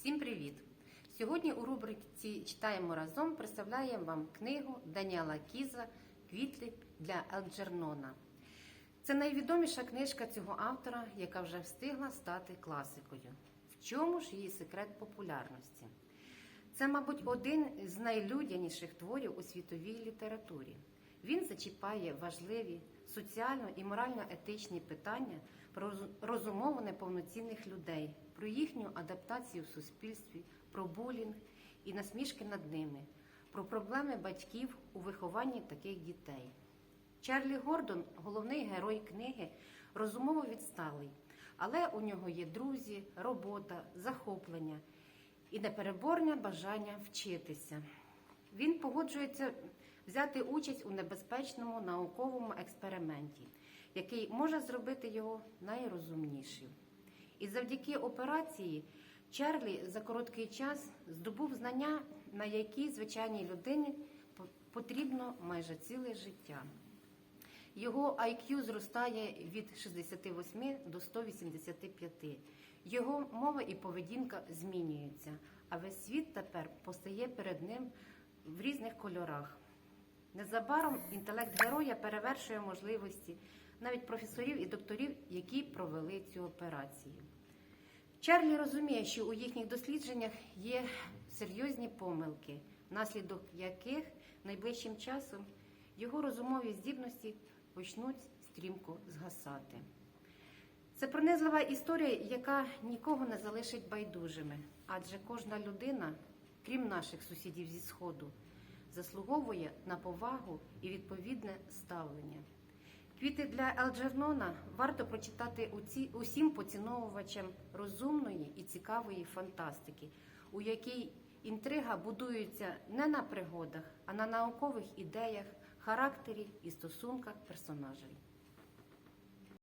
Всім привіт! Сьогодні у рубриці Читаємо разом представляємо вам книгу Даніела Кіза Квіти для Елджернона. Це найвідоміша книжка цього автора, яка вже встигла стати класикою. В чому ж її секрет популярності? Це, мабуть, один з найлюдяніших творів у світовій літературі. Він зачіпає важливі соціально і морально-етичні питання про розумову неповноцінних людей, про їхню адаптацію в суспільстві, про булінг і насмішки над ними, про проблеми батьків у вихованні таких дітей. Чарлі Гордон, головний герой книги, розумово відсталий, але у нього є друзі, робота, захоплення і непереборне бажання вчитися. Він погоджується взяти участь у небезпечному науковому експерименті, який може зробити його найрозумнішим. І завдяки операції Чарлі за короткий час здобув знання, на які звичайній людині потрібно майже ціле життя. Його IQ зростає від 68 до 185. Його мова і поведінка змінюються, а весь світ тепер постає перед ним в різних кольорах. Незабаром інтелект героя перевершує можливості навіть професорів і докторів, які провели цю операцію. Чарлі розуміє, що у їхніх дослідженнях є серйозні помилки, внаслідок яких найближчим часом його розумові здібності почнуть стрімко згасати. Це пронизлива історія, яка нікого не залишить байдужими, адже кожна людина, крім наших сусідів зі Сходу, заслуговує на повагу і відповідне ставлення. Квіти для Елджернона варто прочитати усім поціновувачам розумної і цікавої фантастики, у якій інтрига будується не на пригодах, а на наукових ідеях, характері і стосунках персонажей.